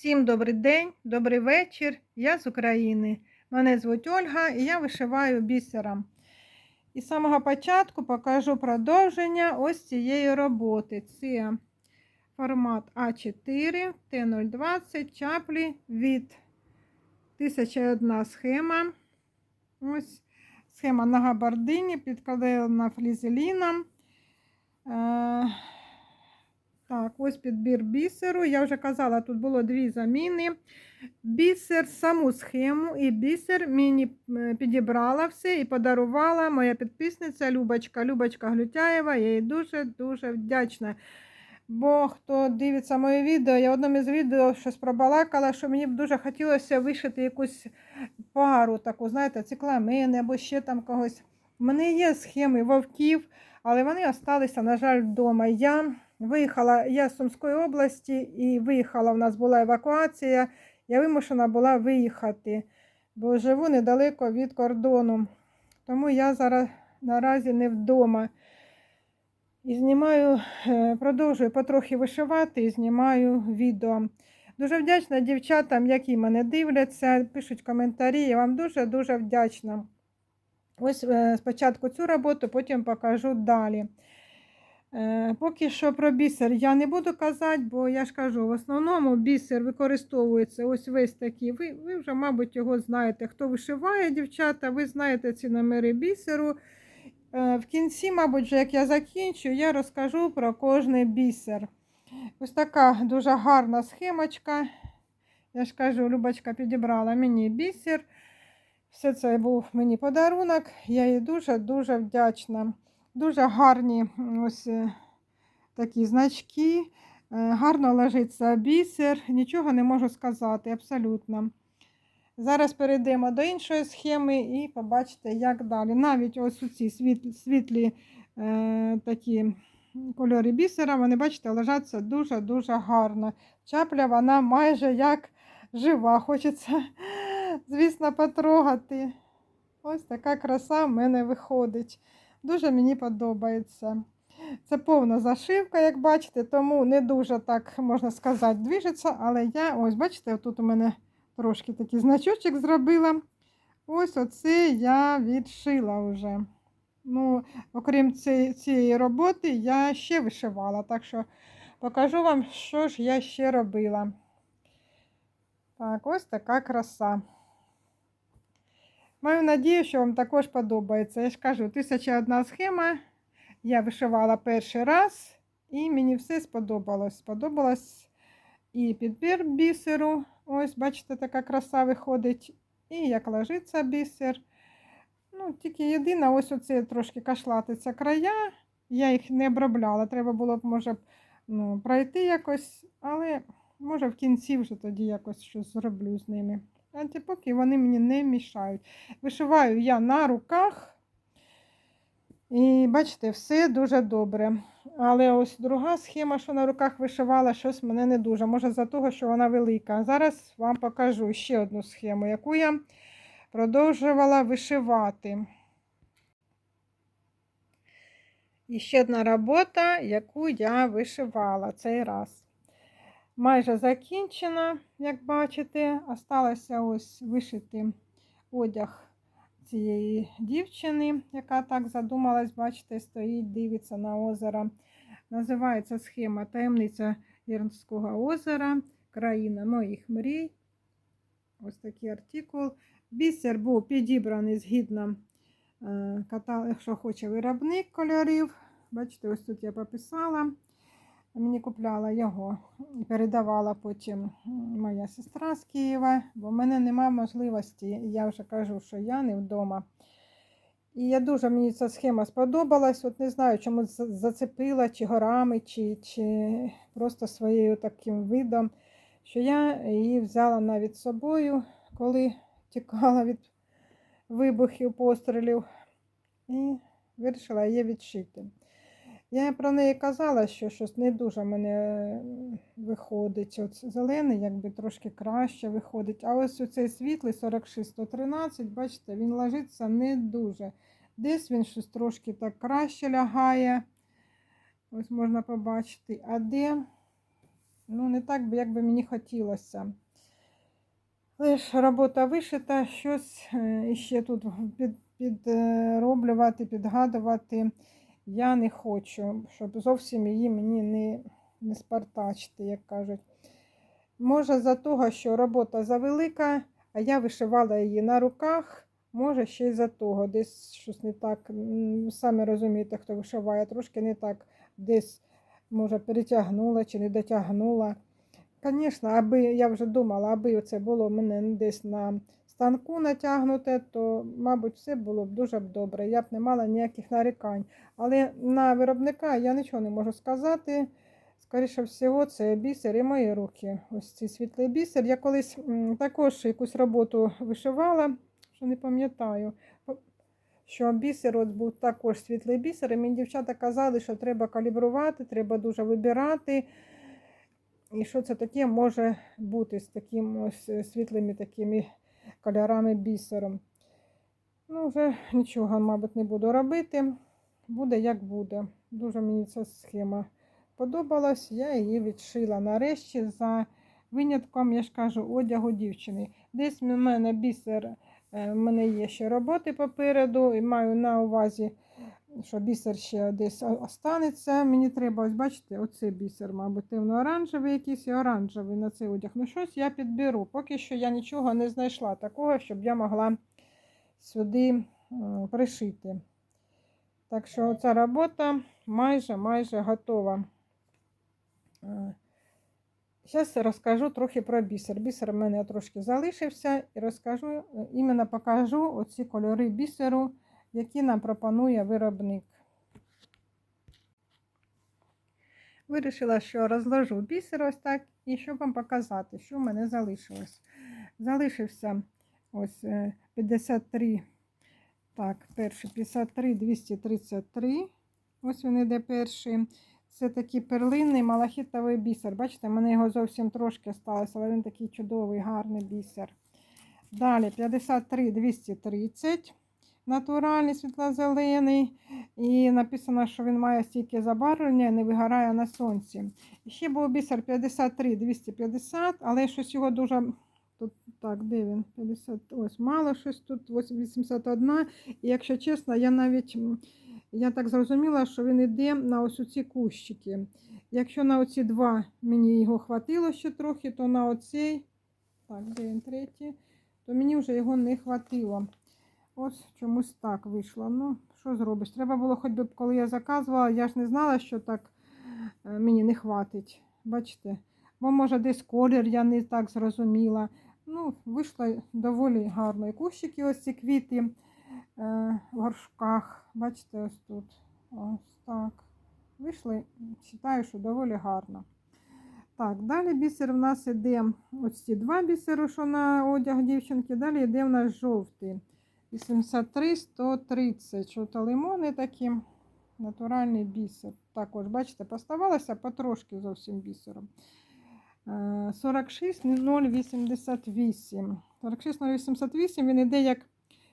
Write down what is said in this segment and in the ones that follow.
Всім добрий день, добрий вечір. Я з України. Мене звуть Ольга і я вишиваю бісером. І з самого початку покажу продовження ось цієї роботи. Це формат А4, Т020, чаплі від 1001 схема. Ось схема на габардині, підкладена флізеліном. Так, ось підбір бісеру. Я вже казала, тут було дві заміни. Бісер, саму схему і бісер мені е, підібрала все і подарувала моя підписниця Любочка. Любочка Глютяєва. Я їй дуже-дуже вдячна. Бо хто дивиться моє відео, я в одному із відео щось пробалакала, що мені б дуже хотілося вишити якусь пару, таку, знаєте, цикламени або ще там когось. У мене є схеми вовків, але вони залишилися, на жаль, вдома. Я Виїхала я з Сумської області і виїхала, у нас була евакуація. Я вимушена була виїхати, бо живу недалеко від кордону. Тому я зараз наразі не вдома. І знімаю, е, продовжую потрохи вишивати і знімаю відео. Дуже вдячна дівчатам, які мене дивляться, пишуть коментарі. Я вам дуже-дуже вдячна. Ось е, спочатку цю роботу, потім покажу далі. Е, поки що про бісер я не буду казати, бо я ж кажу, в основному бісер використовується ось весь такий. Ви ви вже, мабуть, його знаєте. Хто вишиває, дівчата, ви знаєте ці номери бісеру. Е, в кінці, мабуть, вже як я закінчу, я розкажу про кожний бісер. Ось така дуже гарна схемочка. Я ж кажу, Любочка підібрала мені бісер. Все це був мені подарунок. Я їй дуже-дуже вдячна. Дуже гарні ось е, такі значки, е, гарно лежиться бісер, нічого не можу сказати, абсолютно. Зараз перейдемо до іншої схеми і побачите, як далі. Навіть ось у ці світлі, світлі е, такі кольори бісера, вони, бачите, лежаться дуже-дуже гарно. Чапля вона майже як жива, хочеться, звісно, потрогати. Ось така краса в мене виходить. Дуже мені подобається. Це повна зашивка, як бачите, тому не дуже так, можна сказати, движеться, але я, ось, бачите, тут у мене трошки такий значочок зробила. Ось оце я відшила вже. Ну, Окрім цієї роботи, я ще вишивала, так що покажу вам, що ж я ще робила. Так, ось така краса. Маю надію, що вам також подобається. Я ж кажу, тисяча одна схема. Я вишивала перший раз, і мені все сподобалось. Сподобалось і підбір бісеру. Ось, бачите, така краса виходить. І як ложиться бісер. Ну, Тільки єдине, ось оце трошки кашлатиться края. Я їх не обробляла. Треба було б, може, ну, пройти якось, але може в кінці вже тоді якось щось зроблю з ними. Антипоки вони мені не мішають. Вишиваю я на руках. І бачите, все дуже добре. Але ось друга схема, що на руках вишивала, щось мене не дуже. Може, за того, що вона велика. Зараз вам покажу ще одну схему, яку я продовжувала вишивати. І ще одна робота, яку я вишивала цей раз майже закінчена, як бачите. Осталося ось вишити одяг цієї дівчини, яка так задумалась, бачите, стоїть, дивиться на озеро. Називається схема Таємниця Єрнського озера, країна моїх мрій. Ось такий артикул. Бісер був підібраний згідно, якщо хоче виробник кольорів. Бачите, ось тут я пописала. Мені купляла його і передавала потім моя сестра з Києва, бо в мене немає можливості, я вже кажу, що я не вдома. І я дуже мені ця схема сподобалась. От не знаю, чому зацепила, чи горами, чи чи просто своєю таким видом, що я її взяла навіть з собою, коли тікала від вибухів, пострілів, і вирішила її відшити. Я про неї казала, що щось не дуже мене виходить. От Зелений якби трошки краще виходить. А ось оцей світлий 46-113, бачите, він ложиться не дуже. Десь він щось трошки так краще лягає. Ось можна побачити. А де ну, не так, як би мені хотілося. Ж робота вишита, щось е, іще тут підроблювати, підгадувати я не хочу, щоб зовсім її мені не, не спартачити, як кажуть. Може, за того, що робота завелика, а я вишивала її на руках, може, ще й за того. Десь щось не так, самі розумієте, хто вишиває, трошки не так десь, може, перетягнула чи не дотягнула. Звісно, аби я вже думала, аби це було в мене десь на станку натягнуте, то, мабуть, все було б дуже добре. Я б не мала ніяких нарікань. Але на виробника я нічого не можу сказати. Скоріше всього, це бісер і мої руки. Ось цей світлий бісер. Я колись також якусь роботу вишивала, що не пам'ятаю. Що бісер от був також світлий бісер, і мені дівчата казали, що треба калібрувати, треба дуже вибирати. І що це таке може бути з таким ось е, світлими такими кольорами бісером. Ну, вже нічого, мабуть, не буду робити. Буде як буде. Дуже мені ця схема подобалась. Я її відшила нарешті за винятком, я ж кажу, одягу дівчини. Десь в мене бісер, у в мене є ще роботи попереду, і маю на увазі, що бісер ще десь останеться. Мені треба, ось бачите, оцей бісер, мабуть, темно-оранжевий якийсь і оранжевий на цей одяг. Ну, щось я підберу. Поки що я нічого не знайшла такого, щоб я могла сюди пришити. Так що ця робота майже майже готова. Зараз розкажу трохи про бісер. Бісер в мене трошки залишився і розкажу, е, іменно покажу оці кольори бісеру, які нам пропонує виробник. Вирішила, що розложу бісер ось так, і щоб вам показати, що в мене залишилось. Залишився ось е, 53, так, перший 53, 233. Ось він іде перший. Це такий перлинний малахітовий бісер. Бачите, в мене його зовсім трошки сталося, але він такий чудовий, гарний бісер. Далі 53 230. Натуральний світло-зелений. І написано, що він має стільки забарвлення і не вигорає на сонці. Ще був бісер 53 250, але щось його дуже. Тут так, де він? 50, ось мало щось тут 81. І якщо чесно, я навіть я так зрозуміла, що він йде на ось ці кущики. Якщо на оці два мені його хватило ще трохи, то на оцей, так, де він третій, то мені вже його не хватило. Ось чомусь так вийшло. Ну, що зробиш? Треба було, хоч би, коли я заказувала, я ж не знала, що так е, мені не хватить. Бачите? Бо, може, десь колір я не так зрозуміла. Ну, вийшло доволі гарно. І кущики, ось ці квіти е, в горшках. Бачите, ось тут. Ось так. Вийшли, вважаю, що доволі гарно. Так, далі бісер в нас іде ось ці два бісери, що на одяг дівчинки. Далі йде в нас жовтий. 83, 130. Що то лимони такі. Натуральний бісер. Також, бачите, поставалося потрошки зовсім бісером. Е, 46 088. 46 088 він іде як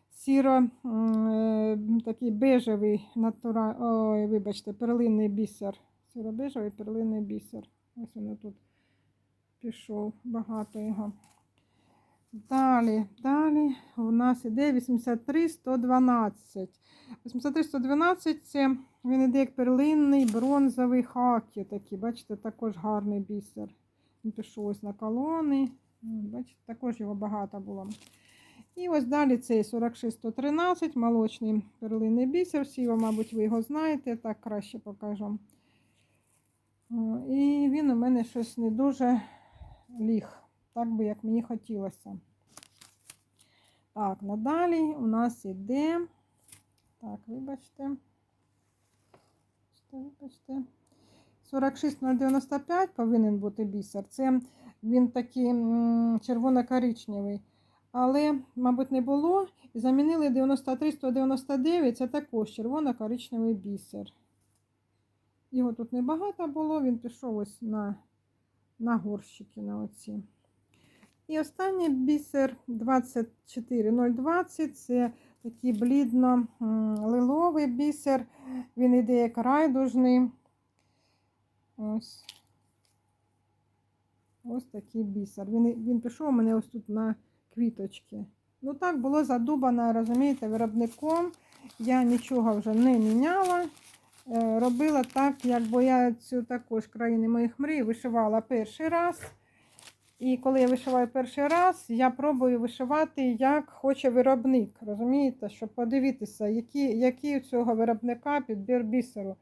сіро е, такий бежевий натура... Ой, вибачте, перлинний бісер. Сіро-бежевий перлинний бісер. Ось він тут пішов, багато його. Далі, далі у нас іде 83 112. 83 112 це він іде як перлинний бронзовий хакі. Такий, бачите, також гарний бісер. Він пішов ось на колони. Бачите, також його багато було. І ось далі цей 46 113, молочний перлинний бісер. Всі його, мабуть, ви його знаєте, так краще покажу. І він у мене щось не дуже ліг, так би як мені хотілося. Так, надалі у нас іде. Так, вибачте. Вибачте. 46095 повинен бути бісер. Це він такий червоно-коричневий. Але, мабуть, не було. І замінили 93 199, це також червоно-коричневий бісер. Його тут небагато було, він пішов ось на, на горщики на оці. І останній бісер 24020 це такий блідно-лиловий бісер. Він іде як райдужний. Ось. ось такий бісер. Він, він пішов у мене ось тут на квіточки. Ну так було задубано, розумієте, виробником. Я нічого вже не міняла. Е, Робила так, як бо я цю також країни моїх мрій вишивала перший раз. І коли я вишиваю перший раз, я пробую вишивати, як хоче виробник. Розумієте, щоб подивитися, який, який у цього виробника підбір бісеру.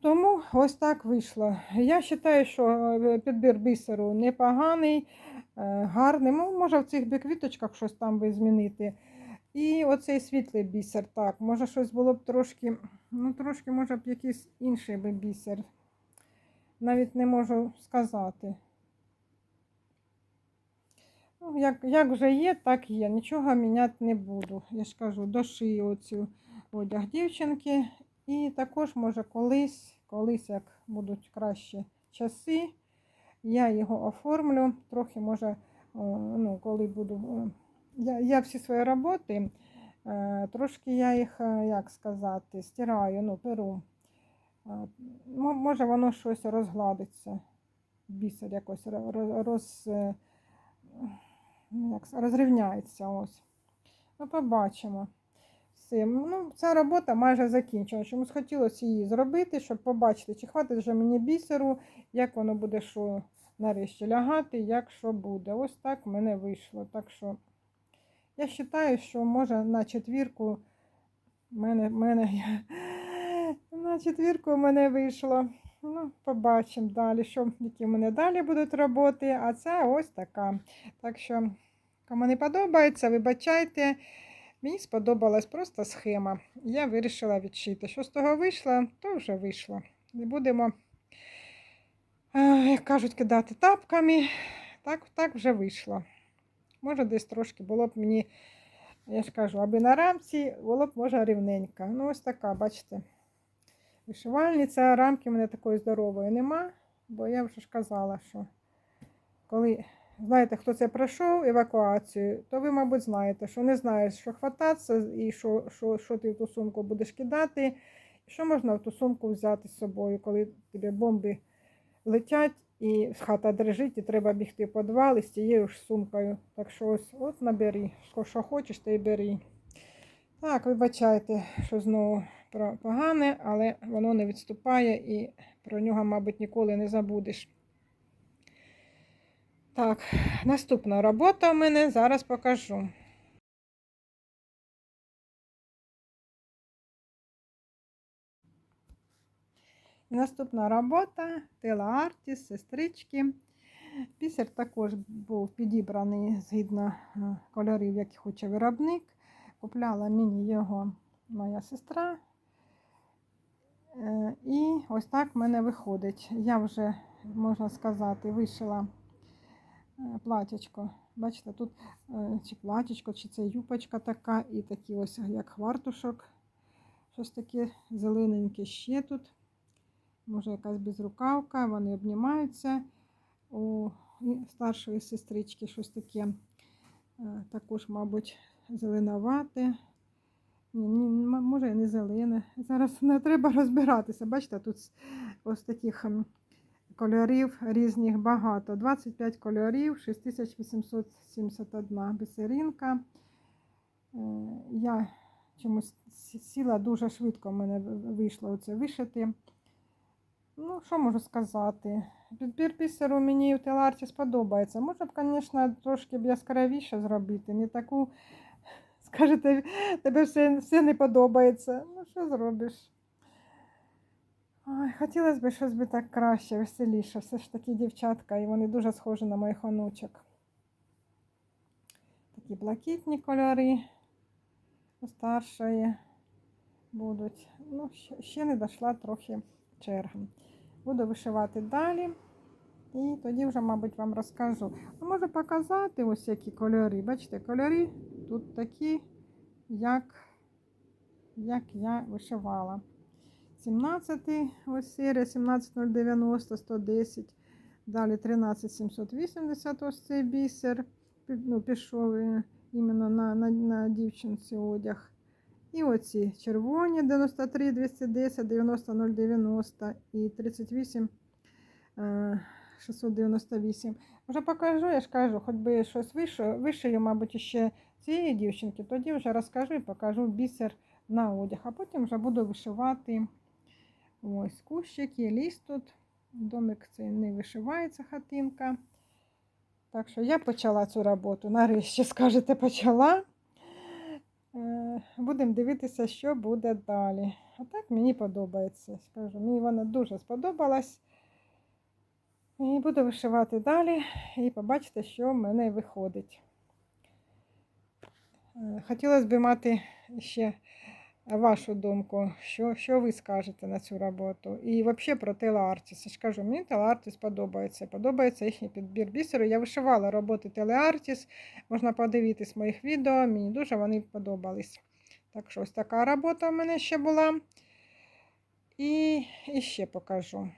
Тому ось так вийшло. Я вважаю, що е, підбір бісеру непоганий, е, гарний. Може в цих квіточках щось там би змінити. І оцей світлий бісер, так, може щось було б трошки, ну трошки, може б якийсь інший би бісер. Навіть не можу сказати. Ну, як, як вже є, так є. Нічого міняти не буду. Я ж кажу, дошию оцю одяг дівчинки. І також, може, колись, колись, як будуть кращі часи, я його оформлю. Трохи, може, ну, коли буду. Я, я всі свої роботи, е, трошки я їх, е, як сказати, стираю, ну, перу. Е, Може, воно щось розгладиться. Бісер якось ро- ро- роз, як розрівняється. Ось. Ну, побачимо. Ну, ця робота майже закінчена. Чомусь хотілося її зробити, щоб побачити, чи хватить вже мені бісеру, як воно буде що нарешті лягати, як що буде. Ось так в мене вийшло. Так що я вважаю, що може на четвірку мене, мене на четвірку в мене вийшло. Ну, побачимо далі, що, які в мене далі будуть роботи. А це ось така. Так що, кому не подобається, вибачайте. Мені сподобалась просто схема. Я вирішила відшити. Що з того вийшло, то вже вийшло. Не будемо, як кажуть, кидати тапками. Так, так вже вийшло. Може, десь трошки було б мені, я ж кажу, аби на рамці було б може рівненько. Ну, ось така, бачите. Вишивальниця, рамки в мене такої здорової нема, бо я вже ж казала, що коли знаєте, хто це пройшов евакуацію, то ви, мабуть, знаєте, що не знаєш, що хвататися і що, що, що ти в ту сумку будеш кидати, що можна в ту сумку взяти з собою, коли тобі бомби летять і хата дрижить, і треба бігти в підвал із тією ж сумкою. Так що ось от набери, що, що хочеш, ти й бери. Так, вибачайте, що знову погане, але воно не відступає і про нього, мабуть, ніколи не забудеш. Так, наступна робота в мене зараз покажу. Наступна робота Тела Артіс, сестрички. Бісер також був підібраний згідно е, кольорів, які хоче виробник. Купляла мені його моя сестра. Е, І ось так в мене виходить. Я вже, можна сказати, вишила е, платячко. Бачите, тут е, чи платячко, чи це юпочка така, і такі ось як хвартушок. Щось таке зелененьке ще тут. Може, якась безрукавка, вони обнімаються. У старшої сестрички щось таке також, мабуть, зеленовате. Ні, ні, може, і не зелене. Зараз не треба розбиратися. Бачите, тут ось таких кольорів різних багато. 25 кольорів, 6871 бісеринка. Е, Я чомусь сіла дуже швидко в мене вийшло оце вишити. Ну, що можу сказати? Підбір бісеру мені в Теларті сподобається. Можна б, звісно, трошки б яскравіше зробити. Не таку, скажете, тебе все, все не подобається. Ну, що зробиш? Ой, хотілося б щось би так краще, веселіше. Все ж таки дівчатка, і вони дуже схожі на моїх онучок. Такі блакитні кольори у старшої будуть. Ну, ще не дійшла трохи черга. Буду вишивати далі. І тоді вже, мабуть, вам розкажу. Можу показати ось які кольори. Бачите, кольори тут такі, як, як я вишивала. 17 ось серія 17090, 110. Далі 13780 ось цей бісер. Ну, пішов е, іменно на, на, на дівчинці одяг. І оці червоні 93 210, 90 090 і 38 е, 698. Вже покажу, я ж кажу, хоч би щось вишию, вишию, мабуть, ще цієї дівчинки, тоді вже розкажу і покажу бісер на одяг, а потім вже буду вишивати ось кущик, є ліс тут. Домик цей не вишивається хатинка. Так що я почала цю роботу. Нарешті, скажете, почала. Е, Будемо дивитися, що буде далі. А так мені подобається. Скажу, мені вона дуже сподобалась. І буду вишивати далі і побачите, що в мене виходить. Е, Хотілося б мати ще вашу думку, що, що ви скажете на цю роботу. І взагалі про телеартіс. Я ж кажу, мені телеартіс подобається. Подобається їхній підбір бісеру. Я вишивала роботи телеартіс. Можна подивитись моїх відео. Мені дуже вони подобались. Так що ось така робота в мене ще була. І, і ще покажу.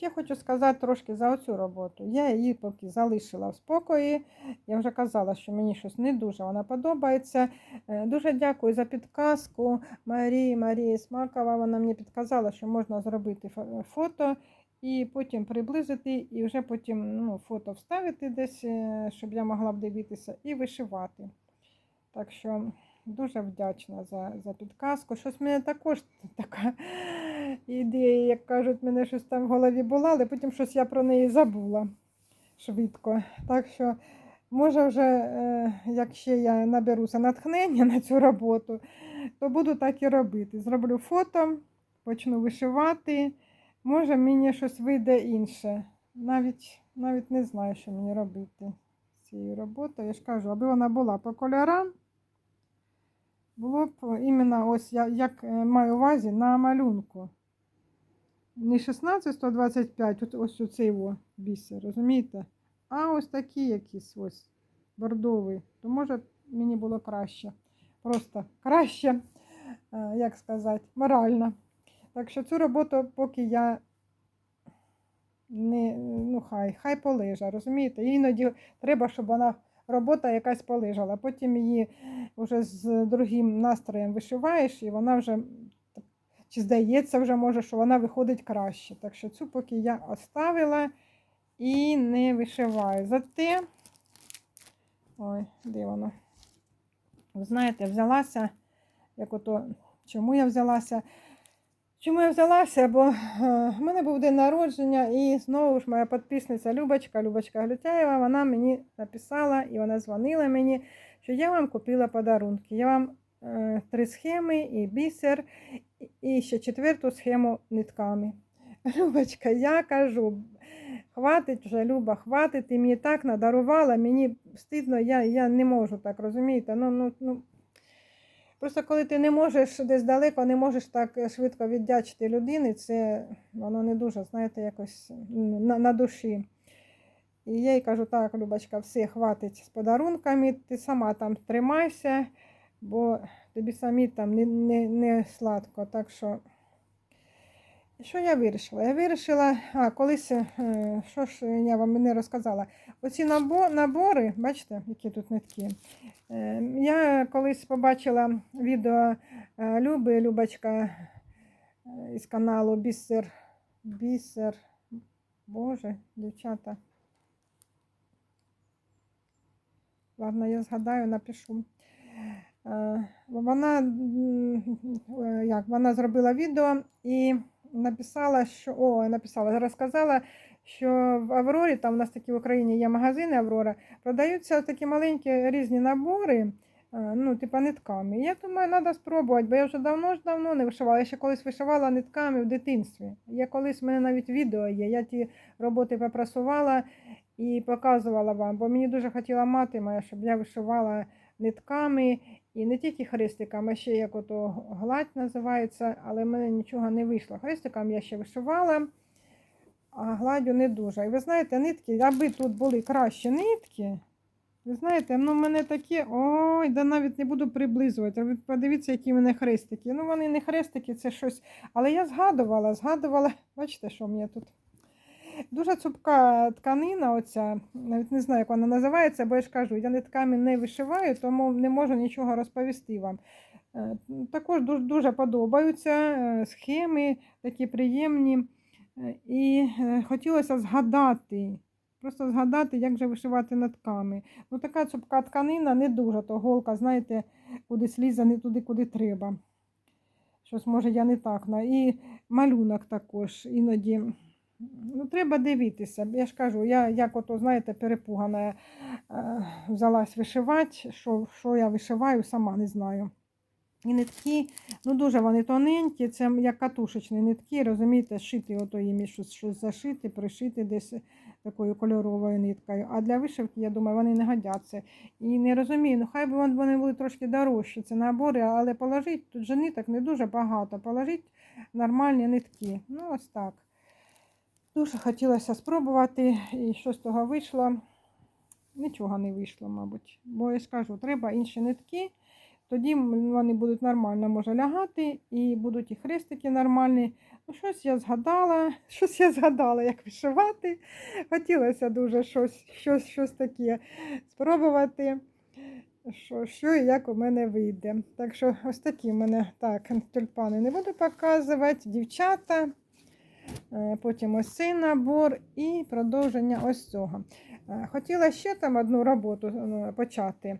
Ще хочу сказати трошки за оцю роботу. Я її поки залишила в спокої. Я вже казала, що мені щось не дуже вона подобається. Е, Дуже дякую за підказку Марії Марії Смакова. Вона мені підказала, що можна зробити фото і потім приблизити, і вже потім ну, фото вставити десь, е, щоб я могла б дивитися, і вишивати. Так що дуже вдячна за, за підказку. Щось мене також така ідея, як кажуть, мене щось там в голові була, але потім щось я про неї забула швидко. Так що, може, вже, е, як ще я наберуся натхнення на цю роботу, то буду так і робити. Зроблю фото, почну вишивати. Може, мені щось вийде інше. Навіть, навіть не знаю, що мені робити з цією роботою. Я ж кажу, аби вона була по кольорам, було б іменно ось я як е, маю увазі на малюнку. Не 16, 125, от ось оцей о бісер, розумієте? А ось такі якісь ось бордовий, то може мені було краще. Просто краще, е, як сказати, морально. Так що цю роботу, поки я не, ну хай, хай полежа, розумієте? Іноді треба, щоб вона робота якась полежала. Потім її вже з другим настроєм вишиваєш, і вона вже, чи здається, вже може, що вона виходить краще. Так що цю поки я оставила і не вишиваю. Зате, ой, де воно? Ви знаєте, взялася, як ото, чому я взялася? Чому я взялася? Бо е, в мене був день народження, і знову ж моя підписниця Любочка, Любочка Глютяєва, вона мені написала і вона дзвонила мені, що я вам купила подарунки. Я вам е, три схеми і бісер, і- ще четверту схему нитками. Любочка, я кажу, хватить вже, Люба, хватить, ти мені так надарувала, мені стидно, я, я не можу так, розумієте? Ну, ну, ну, Просто коли ти не можеш десь далеко, не можеш так швидко віддячити людині, це воно не дуже, знаєте, якось на, на душі. І я їй кажу, так, Любочка, все, хватить з подарунками, ти сама там тримайся, бо тобі самі там не, не, не сладко. Так що, що я вирішила? Я вирішила, а колись, е, що ж я вам не розказала, оці набори, бачите, які тут нитки. Е, Я колись побачила відео е, Люби, Любочка із каналу Бісер. Бісер. Боже, дівчата. Ладно, я згадаю, напишу. Вона, як, вона зробила відео і написала, що о, написала, розказала, що в Аврорі, там у нас такі в Україні є магазини Аврора, продаються такі маленькі різні набори, е, ну, типа нитками. Я думаю, треба спробувати, бо я вже давно ж давно не вишивала. Я ще колись вишивала нитками в дитинстві. Я колись, в мене навіть відео є. Я ті роботи попрасувала і показувала вам, бо мені дуже хотіла мати моя, щоб я вишивала нитками і не тільки хрестиками, а ще як ото гладь називається, але в мене нічого не вийшло. Хрестиком я ще вишивала а гладю не дуже. І ви знаєте, нитки, аби тут були кращі нитки. Ви знаєте, ну в мене такі, ой, да навіть не буду приблизувати. Подивіться, які в мене хрестики. Ну, вони не хрестики, це щось. Але я згадувала, згадувала, бачите, що в мене тут. Дуже цупка тканина, оця, навіть не знаю, як вона називається, бо я ж кажу, я нитками не вишиваю, тому не можу нічого розповісти вам. Е, Також дуже, дуже подобаються е, схеми, такі приємні. Е, І хотілося згадати, просто згадати, як же вишивати нитками. Ну, така цупка тканина не дуже, то голка, знаєте, кудись лізе не туди, куди треба. Щось може я не так. І малюнок також іноді. Ну, треба дивитися. Я ж кажу, я як ото, знаєте, перепугана е, взялась вишивати, що, що я вишиваю, сама не знаю. І нитки, ну дуже вони тоненькі, це як катушечні нитки, розумієте, шити ото їм щось, щось зашити, пришити десь такою кольоровою ниткою. А для вишивки, я думаю, вони не годяться. І не розумію, ну хай би вони були трошки дорожчі, це набори, але положіть, тут же ниток не дуже багато, положіть нормальні нитки. Ну, ось так. Дуже хотілося спробувати, і що з того вийшло. Нічого не вийшло, мабуть. Бо я ж кажу, треба інші нитки, тоді вони будуть нормально може лягати, і будуть і хрестики нормальні. Ну, щось я згадала, щось я згадала, як вишивати. Хотілося дуже щось, щось, щось таке спробувати, що, що і як у мене вийде. Так що ось такі в мене так, тюльпани не буду показувати, дівчата. Е, Потім ось цей набор і продовження ось цього. Е, Хотіла ще там одну роботу е, почати.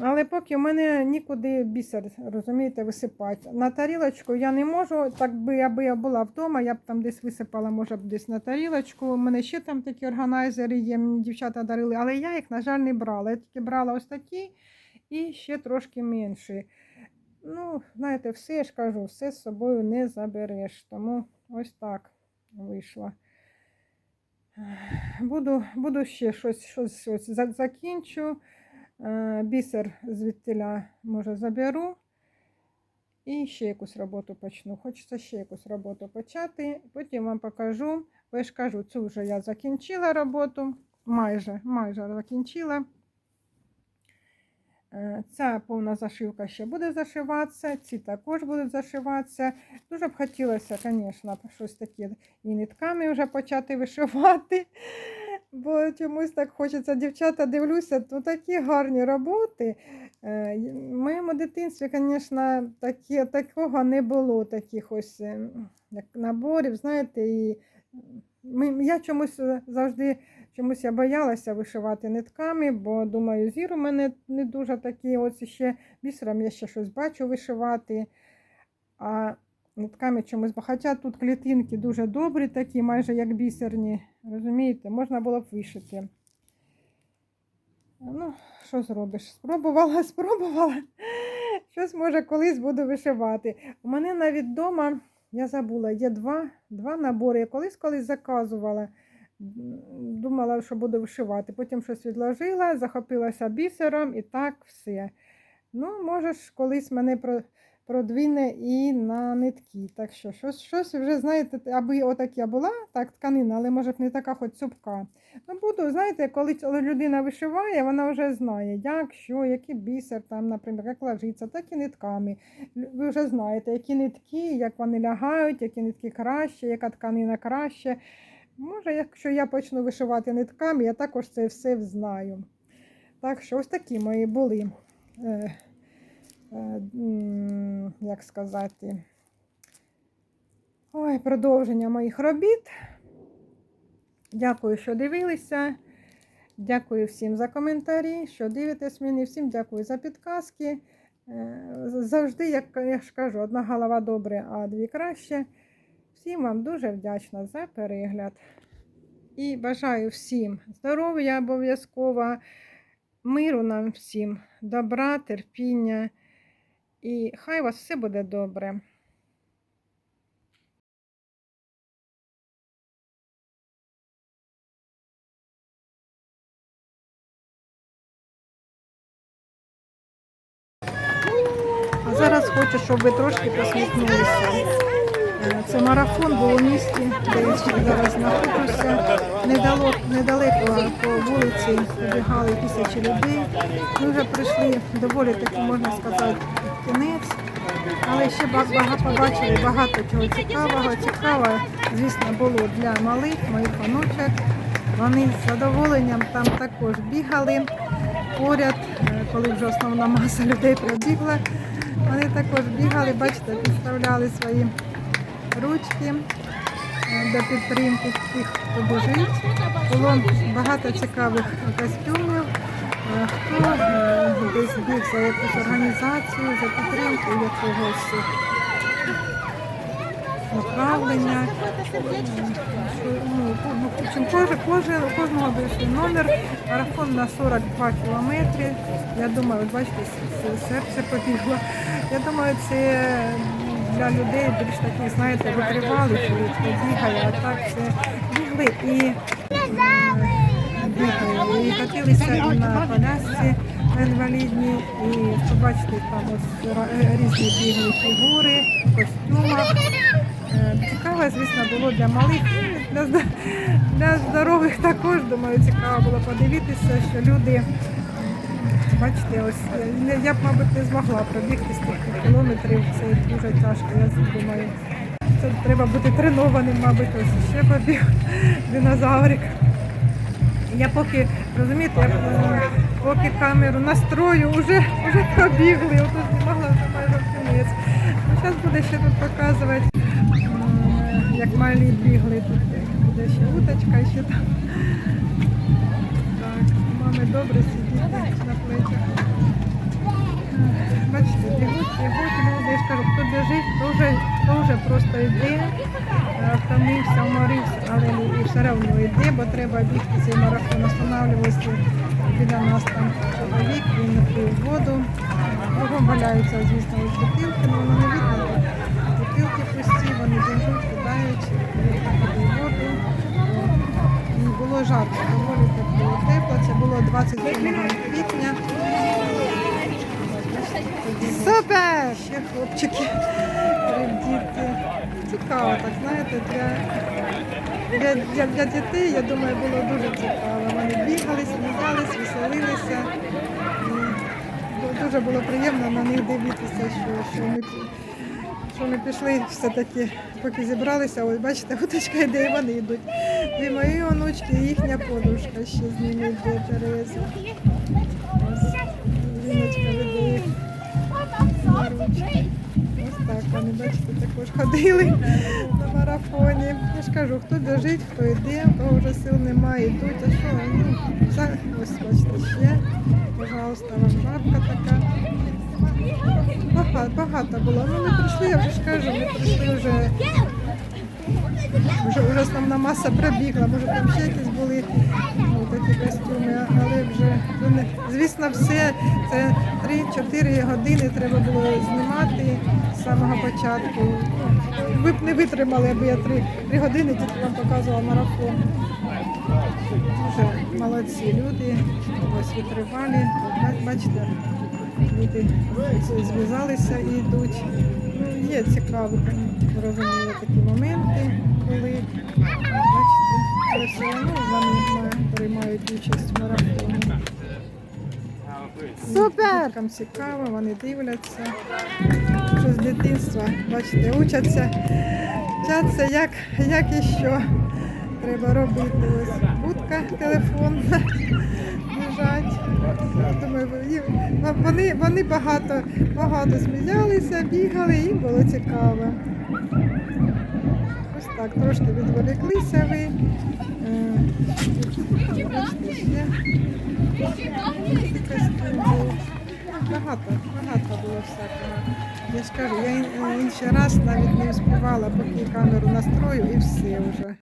Але поки в мене нікуди бісер, розумієте, висипати. На тарілочку я не можу, так би, аби я була вдома, я б там десь висипала, може б десь на тарілочку. У мене ще там такі органайзери є, мені дівчата дарили, але я їх, на жаль, не брала. Я тільки брала ось такі і ще трошки менші. Ну, знаєте, все я ж кажу, все з собою не забереш. Тому ось так вийшло. Буду, буду ще щось, щось, ось закінчу. Е, Бісер звідтиля, може, заберу. І ще якусь роботу почну. Хочеться ще якусь роботу почати. Потім вам покажу. Я ж кажу, цю вже я закінчила роботу. Майже, майже закінчила. Е, Ця повна зашивка ще буде зашиватися, ці також будуть зашиватися. Дуже б хотілося, звісно, щось таке і нитками вже почати вишивати. Бо чомусь так хочеться, дівчата, дивлюся, ну такі гарні роботи. Е, В моєму дитинстві, звісно, такі, такого не було, таких ось е, як наборів, знаєте, і ми, я чомусь е, завжди чомусь я боялася вишивати нитками, бо думаю, зір у мене не дуже такий, ось ще бісером я ще щось бачу вишивати. А нитками чомусь, бо хоча тут клітинки дуже добрі, такі, майже як бісерні, розумієте, можна було б вишити. Ну, що зробиш? Спробувала, спробувала. Щось, може, колись буду вишивати. У мене навіть вдома, я забула, є два, два набори. Я колись колись заказувала. Думала, що буду вишивати. Потім щось відложила, захопилася бісером і так все. Ну, можеш, колись мене про- продвине і на нитки. Так що, щось, щось вже, знаєте, аби отак я була, так, тканина, але може б не така хоч цупка. Ну, буду, знаєте, коли людина вишиває, вона вже знає, як, що, який бісер, там, наприклад, як ложиться, так і нитками. Ви вже знаєте, які нитки, як вони лягають, які нитки краще, яка тканина краще. Може, якщо я почну вишивати нитками, я також це все знаю. Так що ось такі мої були, е, е, як сказати, ой, продовження моїх робіт. Дякую, що дивилися. Дякую всім за коментарі, що дивитесь мені. Всім дякую за підказки. Е, Завжди, як я ж кажу, одна голова добре, а дві краще. Всім вам дуже вдячна за перегляд. І бажаю всім здоров'я обов'язково, миру нам всім, добра, терпіння. І хай у вас все буде добре. Зараз хочу, щоб ви трошки посміхнулися. Е, Це марафон був у місті, де я зараз знаходжуся. Недалеко, недалеко по вулиці побігали тисячі людей. Ми вже прийшли доволі таки, можна сказати, кінець. Але ще багато побачили багато чого цікавого. Цікаво звісно, було для малих, моїх онучок. Вони з задоволенням там також бігали поряд, е, коли вже основна маса людей пробігла. Вони також бігали, бачите, підставляли свої ручки е, до підтримки тих, хто біжить. Було багато цікавих костюмів. Е, Хто е, десь біг за якусь організацію, за підтримку якогось направлення. Ну, ну, кожен, кожного був номер. Марафон на 42 кілометри. Я думаю, бачите, серце побігло. Я думаю, це для людей більш таких, знаєте, витривалих, хто бігає, а так це бігли і бігали. І катилися на колясці на інвалідній, і побачите там ось різні бігли фігури, в костюмах. Е, Цікаво, звісно, було для малих, для здорових також, думаю, цікаво було подивитися, що люди, бачите, ось я, я б, мабуть, не змогла пробігти стільки кілометрів, це дуже тяжко, я думаю. Це треба бути тренованим, мабуть, ось ще побіг динозаврик. Я поки, розумієте, я е, поки камеру настрою, вже, вже пробігли, отож не могла вже майже кінець. Зараз буде ще тут показувати, як малі бігли. Тут буде ще уточка, ще там. Так, мами добре сидіти на плечах. Я хто біжить, то вже просто йде, втомився, уморився, але і все одно йде, бо треба бігти цей марафон. Останавливався біля нас там чоловік, він пив воду. Кругом валяються, звісно, ось бутилки, але не видно. Бутилки пусті, вони біжуть, кидають, воду. Було жарко, доволі тепло. Це було 27 квітня. Супер! Ще хлопчики, діти. Цікаво, так знаєте, для, для, для, для дітей, я думаю, було дуже цікаво. Вони бігали, сміялись, веселилися. І дуже було приємно на них дивитися, що, що, ми, що ми пішли все-таки, поки зібралися, ось бачите, уточка йде і вони йдуть. Дві мої онучки і їхня подружка ще з ними йде Тереза. Їх. Ось так вони, бачите, також ходили на марафоні. Я ж кажу, хто біжить, хто йде, кого вже сил немає, йдуть, а що, ну, ось бачите, ще, пожалуйста, вам жабка така. Багато, багато було. Ну ми прийшли, я вже ж кажу, ми прийшли вже, вже, основна маса пробігла, може там ще якісь були ну, такі костюми, але вже, ну, звісно, все, це 3-4 години треба було знімати з самого початку. Ну, Ви б не витримали, аби я 3, 3 години тільки вам показувала марафон. Дуже молодці люди, ось витривалі. Бачите, люди зв'язалися і йдуть. Ну, є цікаві, розумію, такі моменти, коли бачите, одно вони приймають участь в марафоні. Супер! Діткам цікаво, вони дивляться. Що з дитинства, бачите, учаться, вчаться, як, як і що треба робити. Ось будка телефонна лежать. Думаю, вони, вони багато, багато сміялися, бігали, їм було цікаво. Ось так, трошки відволіклися ви. Багато, багато було всякого. Я ж кажу, я інший раз навіть не вспівала, поки камеру настрою і все вже.